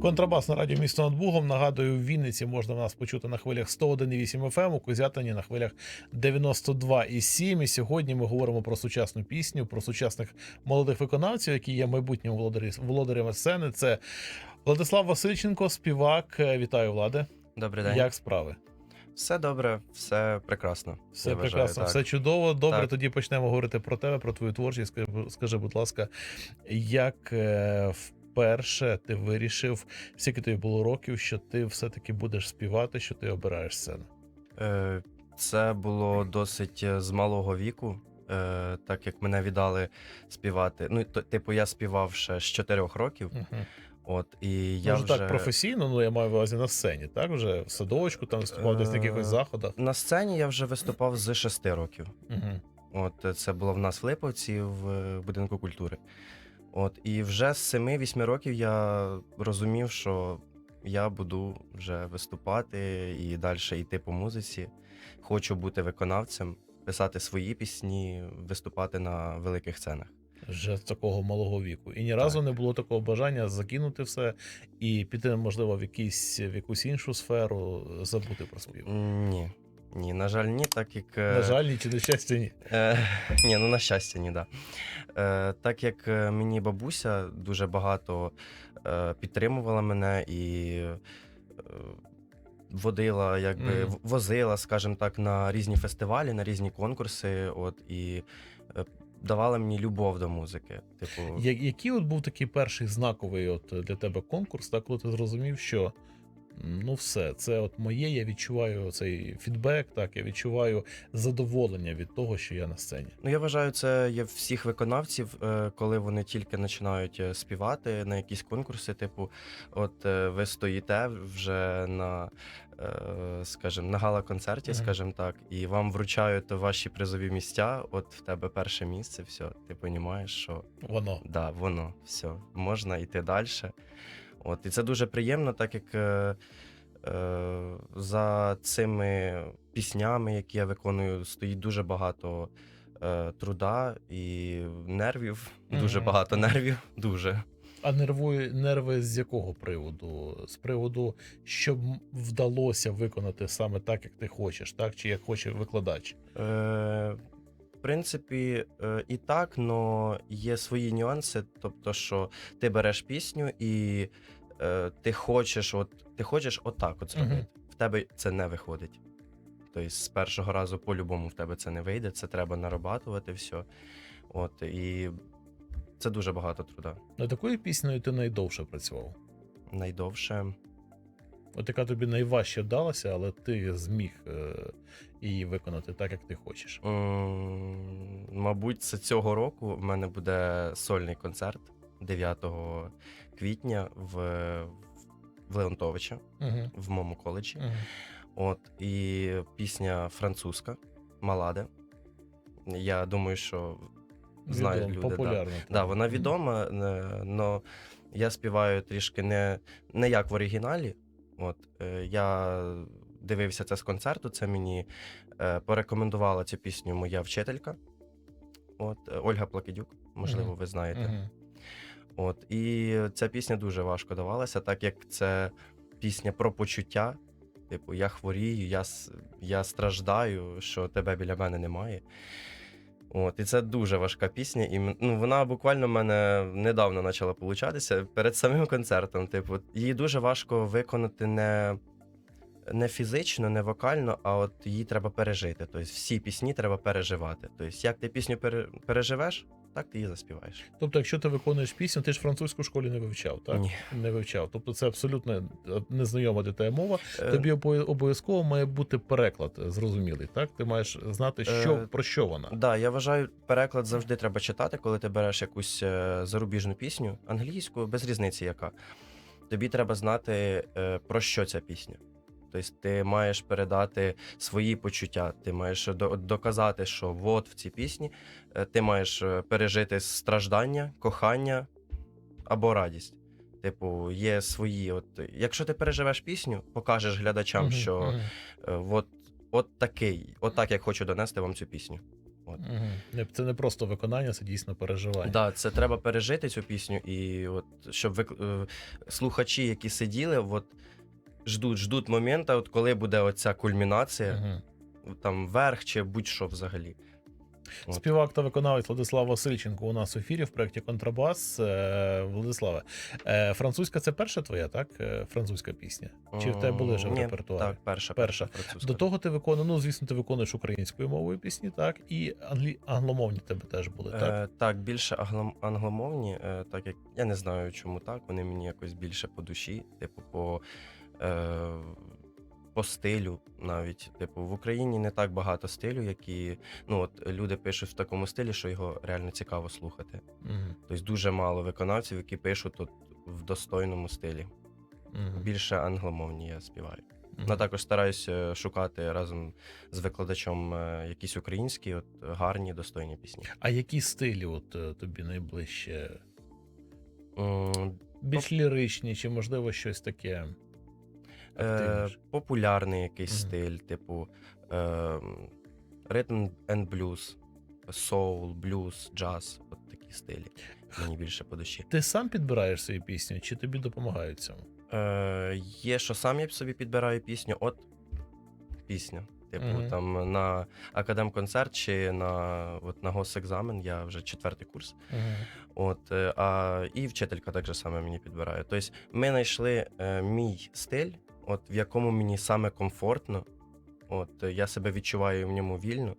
Контрабас на радіо місто над Бугом. Нагадую, в Вінниці можна нас почути на хвилях 101,8 FM, ем, у Козятині на хвилях 92,7. І сьогодні ми говоримо про сучасну пісню, про сучасних молодих виконавців, які є майбутнім володарями сцени. Це Владислав Васильченко, співак. Вітаю, Владе. Добрий день. Як справи? Все добре, все прекрасно. Все вважаю, прекрасно, так. все чудово. Добре, Так. тоді почнемо говорити про тебе, про твою творчість. Скажи, будь ласка, як е, вперше ти вирішив, скільки тобі було років, що ти все-таки будеш співати, що ти обираєш сцену? Е, Це було досить е, з малого віку, е, так як мене віддали співати. Ну, типу, я співав ще з 4 років. Угу. От, і Я вже так професійно, ну я маю в увазі на сцені, так? Вже в садочку, там виступав десь на якихось заходах. на сцені я вже виступав з 6 років. Угу. От це було в нас в Липовці в будинку культури. От, і вже з 7-8 років я розумів, що я буду вже виступати і далі йти по музиці. Хочу бути виконавцем, писати свої пісні, виступати на великих сценах. Вже з такого малого віку. І ні разу Так. не було такого бажання закинути все і піти, можливо, в якийсь в якусь іншу сферу, забути про спів. Ні. Ні, на жаль, ні, так як. е, На жаль, ні, чи на щастя, ні. Е, ні, ну на щастя, ні, да. Е, так як е, мені бабуся дуже багато е, підтримувала мене і е, водила, якби в- возила, скажімо так, на різні фестивалі, на різні конкурси. От і е, давала мені любов до музики. Типу, Я- Який от був такий перший знаковий от для тебе конкурс, так, коли ти зрозумів, що ну все, це от моє, я відчуваю цей фідбек, так, я відчуваю задоволення від того, що я на сцені. Ну, я вважаю, це є всіх виконавців, е, коли вони тільки починають е, співати на якісь конкурси. Типу, от е, ви стоїте вже на, скажімо, на гала-концерті, Мгм. скажімо так, і вам вручають ваші призові місця. От в тебе перше місце, все, ти розумієш, що Воно. да, воно, все, можна йти далі. От, і це дуже приємно, так як е, е, за цими піснями, які я виконую, стоїть дуже багато е, труда і нервів. Дуже Мгм. багато нервів. Дуже. А нервує нерви з якого приводу? З приводу, щоб вдалося виконати саме так, як ти хочеш, так чи як хоче викладач. Е, принципі, е, і так, але є свої нюанси. Тобто, що ти береш пісню і е, ти хочеш, от ти хочеш отак от зробити. Мгм. В тебе це не виходить. Тобто, з першого разу по-любому в тебе це не вийде, це треба нарабатувати все. От, і це дуже багато труда. Над такою піснею ти найдовше працював. Найдовше. От яка тобі найважче вдалася, але ти зміг е, її виконати так, як ти хочеш. м, Мабуть, це цього року в мене буде сольний концерт 9 квітня в, в Леонтовича Угу. в моєму коледжі. Угу. От, і пісня французька Маладе. Я думаю, що знають люди. Да. популярна. Да, вона відома, але я співаю трішки не, не як в оригіналі. От, е, я дивився це з концерту, це мені е, порекомендувала цю пісню моя вчителька. От, е, Ольга Плакидюк, можливо, ви знаєте. От, і ця пісня дуже важко давалася, так як це пісня про почуття. Типу, я хворію, я, я страждаю, що тебе біля мене немає. От, і це дуже важка пісня. І ну, вона буквально в мене недавно почала получатися перед самим концертом. Типу, її дуже важко виконати не, не фізично, не вокально, а от її треба пережити. Тобто всі пісні треба переживати. Тобто, як ти пісню пере- переживеш, так ти її заспіваєш. Тобто, якщо ти виконуєш пісню, ти ж французьку в школі не вивчав, так? Ні. Не вивчав. Тобто це абсолютно незнайома для тебе мова. Е, Тобі обов'язково має бути переклад е, зрозумілий, так? Ти маєш знати, що Е, про що вона. Да, я вважаю, переклад завжди треба читати, коли ти береш якусь зарубіжну пісню, англійську, без різниці яка. Тобі треба знати, про що ця пісня. Тобто ти маєш передати свої почуття, ти маєш доказати, що от в цій пісні е, ти маєш е, пережити страждання, кохання або радість. Типу, є свої. От, якщо ти переживеш пісню, покажеш глядачам, що е, от, от такий, от так, як хочу донести вам цю пісню. От. Це не просто виконання, це дійсно переживання. Да, це треба пережити цю пісню, і от щоб вик... слухачі, які сиділи, от ждуть, ждуть моменту, от коли буде оця кульмінація, Угу. там верх чи будь-що взагалі. От. Співак та виконавець Владислав Васильченко у нас в ефірі в проєкті Контрабас. Е, Владиславе, е, французька це перша твоя, так? Е, Французька пісня? Чи в тебе були вже в репертуарі? Так, перша. Перша. французька. До того ти виконував, ну звісно, ти виконуєш українською мовою пісні, так? І англі... англомовні тебе теж були, так? Е, так, більше аглом- англомовні, так як я не знаю, чому так. Вони мені якось більше по душі, типу, по, е, по стилю навіть. Типу, в Україні не так багато стилю, які ну, от, люди пишуть в такому стилі, що його реально цікаво слухати. Мгм. Тобто дуже мало виконавців, які пишуть от, в достойному стилі. Мгм. Більше англомовні я співаю. Мгм. Ну, також стараюся шукати разом з викладачом е, якісь українські, от, гарні, достойні пісні. А які стилі от е, тобі найближче? М, Більш ліричні, чи можливо щось таке? Е, популярний якийсь Мгм. стиль, типу е, rhythm and blues, soul, blues, джаз, от такі стилі. Мені більше по душі. Ти сам підбираєш свої пісні, чи тобі допомагають цьому? Е, є, що сам я собі підбираю пісню, от пісня. Типу, Мгм. там на академ-концерт чи на, от, на госекзамен, я вже четвертий курс. Мгм. От, е, а, і вчителька так же саме мені підбирає. Тобто ми знайшли е, мій стиль, от, в якому мені саме комфортно. От, е, я себе відчуваю в ньому вільно.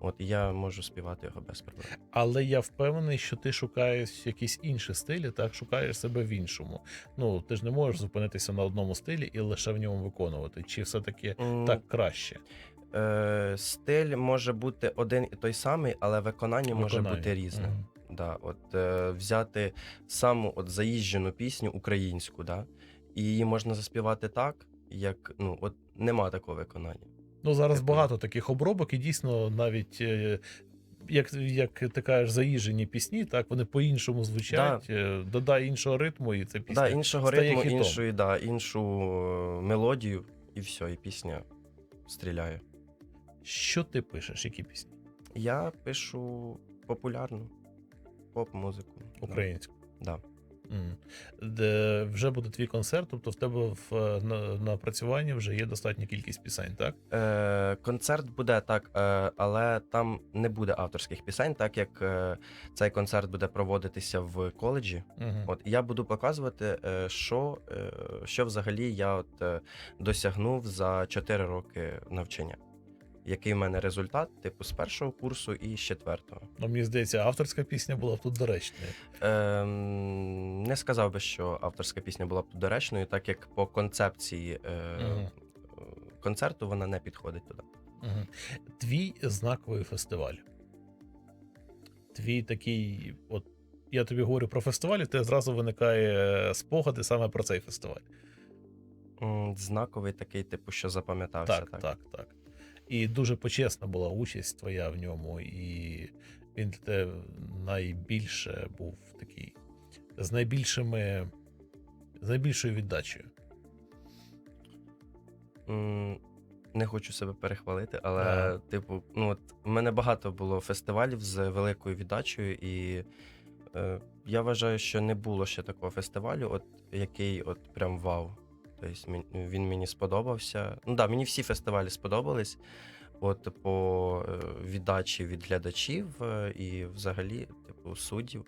От, і я можу співати його без проблем. Але я впевнений, що ти шукаєш якісь інші стилі, так шукаєш себе в іншому. Ну ти ж не можеш зупинитися на одному стилі і лише в ньому виконувати. Чи все-таки М, так краще? Е, стиль може бути один і той самий, але виконання, може бути різне. Мгм. Да, от, е, взяти саму от, заїжджену пісню українську, да, і її можна заспівати так, як ну, от, нема такого виконання. Ну зараз Типу- багато таких обробок, і дійсно навіть. е, Як, як ти кажеш, заїжджені пісні, так вони по-іншому звучать, е, додай іншого ритму, і це пісня. Да, іншого стає ритму, хітом. іншої, да, іншу е, мелодію, і все, і пісня стріляє. Що ти пишеш? Які пісні? Я пишу популярну поп-музику. Українську. Да. М. Де вже буде твій концерт, тобто в тебе в на, напрацюванні вже є достатня кількість пісень, так? Е, концерт буде так, е, але там не буде авторських пісень, так як е, цей концерт буде проводитися в коледжі. Угу. От я буду показувати, е, що, е, що взагалі я от е, досягнув за 4 роки навчання. Який в мене результат, типу, з першого курсу і з четвертого. Ну, мені здається, авторська пісня була б тут доречною. Ем, не сказав би, що авторська пісня була б тут доречною, так як по концепції е, Мгм. концерту вона не підходить туди. Угу. Твій знаковий фестиваль. Твій такий, от я тобі говорю про фестиваль, і те зразу виникає спогади саме про цей фестиваль. Знаковий такий, типу, що запам'ятався. Так, так, так. І дуже почесна була участь твоя в ньому, і він для тебе найбільше був такий з найбільшими, з найбільшою віддачею. Не хочу себе перехвалити, але, Ага. типу, ну от в мене багато було фестивалів з великою віддачею, і е, я вважаю, що не було ще такого фестивалю, от який от прям вау. Тобто він мені сподобався. Ну да, мені всі фестивалі сподобались. От по е, віддачі від глядачів е, і взагалі, типу, суддів.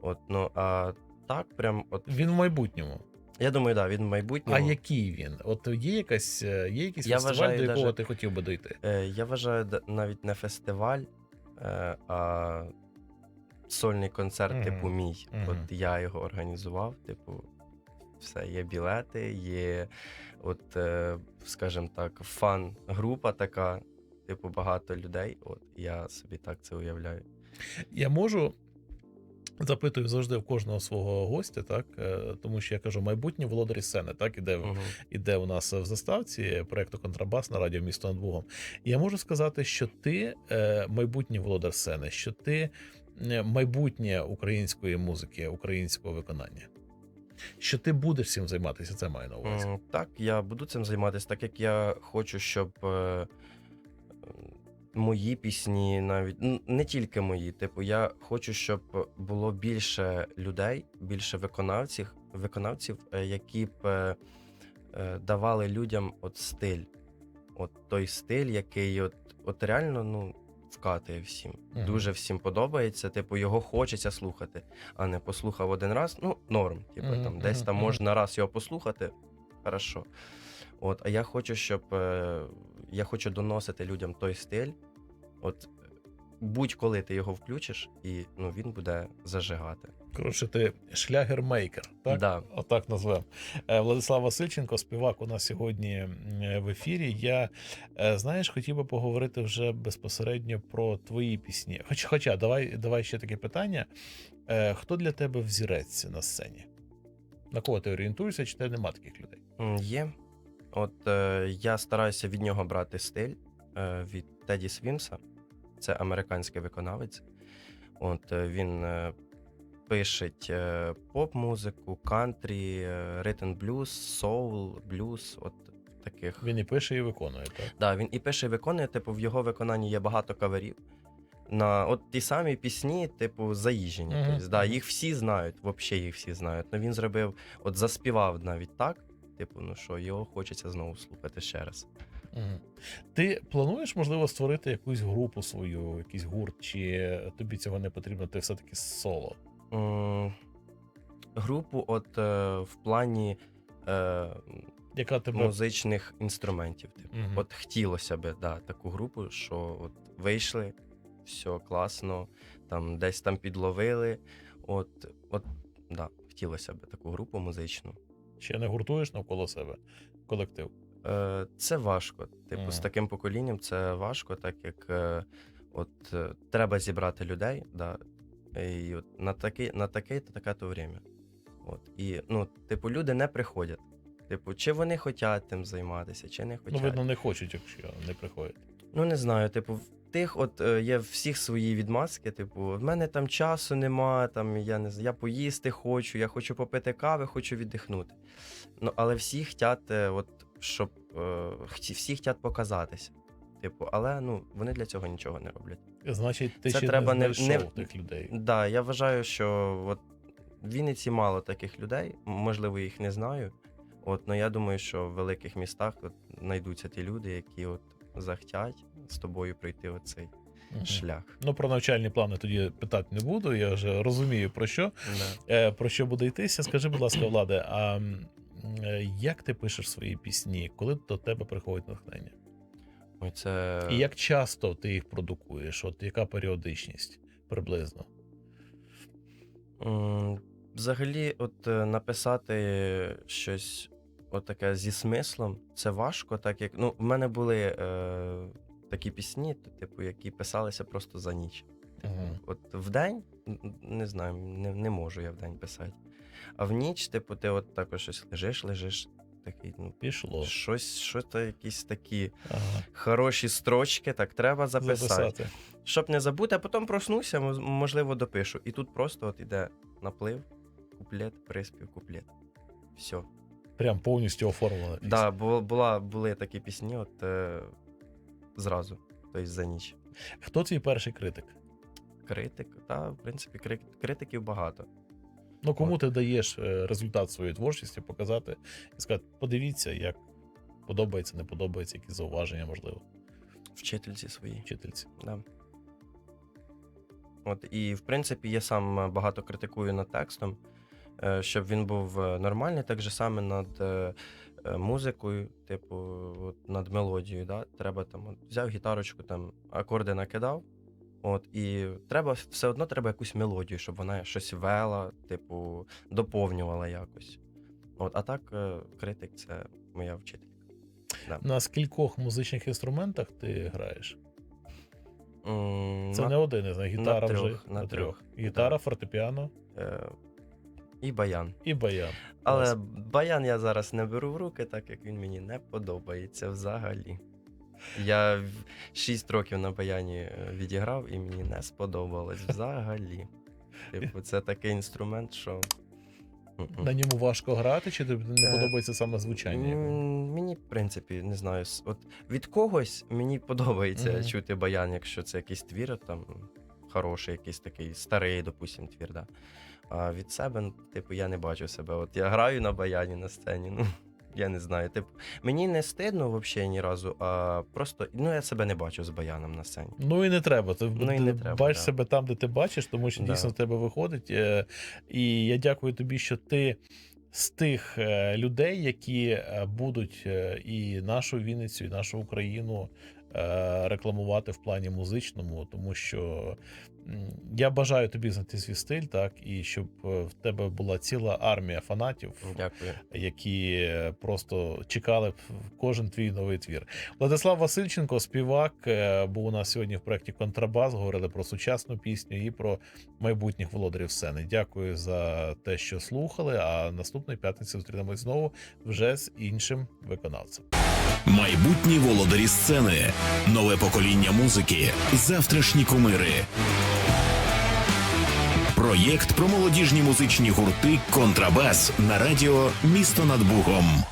От, ну а так, прям, от Він в майбутньому. я думаю, да, він в майбутньому. А який він? От є якась, е, є якийсь Я фестиваль, вважаю, до якого даже- ти хотів би дойти? Я вважаю, навіть не фестиваль, а сольний концерт, Мгм. типу, мій. Мгм. От я його організував, типу, все, є білети, є, от, е, скажімо так, фан-група така, типу, багато людей. От я собі так це уявляю. Я можу. Запитую завжди в кожного свого гостя, так е, тому що я кажу, майбутнє володарі сцени, так іде в Мгм. іде у нас в заставці проекту Контрабас на радіо місто над Богом. І я можу сказати, що ти е, майбутній володар сцени, що ти майбутнє української музики, українського виконання. Що ти будеш цим займатися, це маю на увазі. Так, я буду цим займатися, так як я хочу, щоб е, мої пісні, навіть не тільки мої. Типу, я хочу, щоб було більше людей, більше виконавців, виконавців, е, які б е, е, давали людям от стиль. От той стиль, який от, от реально ну, вкатує всім. Мгм. Дуже всім подобається. Типу, його хочеться слухати, а не послухав один раз. Ну, норм. Типу, Мгм, там десь там можна раз його послухати. Хорошо. От, а я хочу, щоб е, я хочу доносити людям той стиль. От будь-коли ти його включиш, і ну, він буде зажигати. Коротше, ти шлягермейкер, так? Да. Отак назвемо. Е, Владислав Васильченко, співак у нас сьогодні в ефірі. Я е, знаєш, хотів би поговорити вже безпосередньо про твої пісні. Хоч, хоча, давай, давай ще таке питання: Е, хто для тебе взірець на сцені? На кого ти орієнтуєшся, чи тебе нема таких людей? Є. От е, я стараюся від нього брати стиль е, від Теді Свімса. Це американський виконавець. От е, він е, пише е, поп-музику, кантрі, е, ритм блюз, соул, блюз. От таких. Він і пише, і виконує, так? Да, він і пише, і виконує. Типу, в його виконанні є багато каверів. На от ті самі пісні, типу, заїжджені. Мгм, Тобто, да, їх всі знають, взагалі їх всі знають. Ну він зробив, от заспівав навіть так. Типу, ну що, його хочеться знову слухати ще раз. Угу. Ти плануєш, можливо, створити якусь групу свою, якийсь гурт, чи тобі цього не потрібно, ти все-таки соло? М, Групу, от е, в плані е, Яка тебе музичних інструментів. Типу. Мгм. От хотілося б, да, таку групу, що от вийшли, все класно, там десь там підловили. От, от да, хотілося б таку групу музичну. ще не гуртуєш навколо себе колектив? Е, це важко. Типу, Мгм. з таким поколінням це важко, так як е, от, е, треба зібрати людей, да, і от на таке, на таке та таке то время. От, і, ну, типу, люди не приходять. Типу, чи вони хочуть тим займатися, чи не хочуть. Ну, видно, не хочуть, якщо не приходять. Ну, не знаю, типу, в тих от е, є всіх свої відмазки. Типу, в мене там часу немає, там я не знаю, я поїсти хочу, я хочу попити кави, хочу віддихнути. Ну, але всі хочуть, от, щоб е, всі хочуть показатися. Типу, але ну, вони для цього нічого не роблять. Значить, ти Це ще треба не не- знайшов тих людей. Да, я вважаю, що от в Вінниці мало таких людей, можливо, їх не знаю. От, але я думаю, що в великих містах от, знайдуться ті люди, які от захотять з тобою пройти оцей Мгм. шлях. Ну, про навчальні плани тоді питати не буду. Я вже розумію про що. Да. Е, про що буде йтися. Скажи, будь ласка, Владе, а е, як ти пишеш свої пісні? Коли до тебе приходить натхнення? Ой, це... І як часто ти їх продукуєш? От яка періодичність приблизно? Взагалі, от е, написати щось отаке зі смислом, це важко, так як ну, в мене були е, такі пісні, типу, які писалися просто за ніч. Угу. От в день не знаю, не, не можу я в день писати. А в ніч, типу, ти от також щось лежиш, лежиш, такий, ну, Пішло. щось, що то якісь такі Ага. хороші строчки, так треба записати. Записати. Щоб не забути, а потім проснуся, можливо, допишу. І тут просто от іде наплив, куплет, приспів, куплет. Все. Прям повністю оформлена пісня. Да, бу- була, були такі пісні, от е, зразу, тобто за ніч. Хто твій перший критик? Критик, та, в принципі, критиків багато. Ну, кому ти даєш е, результат своєї творчості показати і сказати, подивіться, як подобається, не подобається, які зауваження, можливо, Вчительці свої. вчительці. Да. От, і, в принципі, я сам е, багато критикую над текстом, е, щоб він був нормальний, так же саме над музикою, типу, от, над мелодією. Да? Треба там, от, взяв гітарочку, там, акорди накидав. От, і треба все одно треба якусь мелодію, щоб вона щось вела, типу, доповнювала якось. От, а так, е, критик це моя вчителька. На скількох музичних інструментах ти граєш? Це на- не один, я знаю, гітара на вже трьох, на трьох, Гітара, да. фортепіано е, і баян. і баян. Але Клас. баян я зараз не беру в руки, так як він мені не подобається взагалі. Я в- шість років на баяні е, відіграв і мені не сподобалось взагалі. Типу, це такий інструмент, що На ньому важко грати, чи тобі не Е, подобається саме звучання? Мені, в принципі, не знаю. От від когось мені подобається Мгм. чути баян, якщо це якийсь твір, там хороший, якийсь такий старий, допустим, твір. Да. А від себе, типу, я не бачу себе. От я граю на баяні на сцені. Ну, я не знаю. Типу, мені не стидно взагалі ні разу, а просто ну, я себе не бачу з баяном на сцені. Ну і не треба. Ти Ну, і не треба, бач да. себе там, де ти бачиш, тому що Да. дійсно в тебе виходить. Е, І я дякую тобі, що ти з тих е, людей, які е, будуть і нашу Вінницю, і нашу Україну рекламувати в плані музичному, тому що я бажаю тобі знайти свій стиль, так, і щоб е, в тебе була ціла армія фанатів, Дякую. які е, просто чекали кожен твій новий твір. Владислав Васильченко, співак, е, був у нас сьогодні в проєкті Контрабас. Говорили про сучасну пісню і про майбутніх володарів сцени. Дякую за те, що слухали. А наступної п'ятниці зустрінемось знову вже з іншим виконавцем. Майбутні володарі сцени, нове покоління музики, завтрашні кумири. Проєкт про молодіжні музичні гурти Контрабас на радіо Місто над Бугом.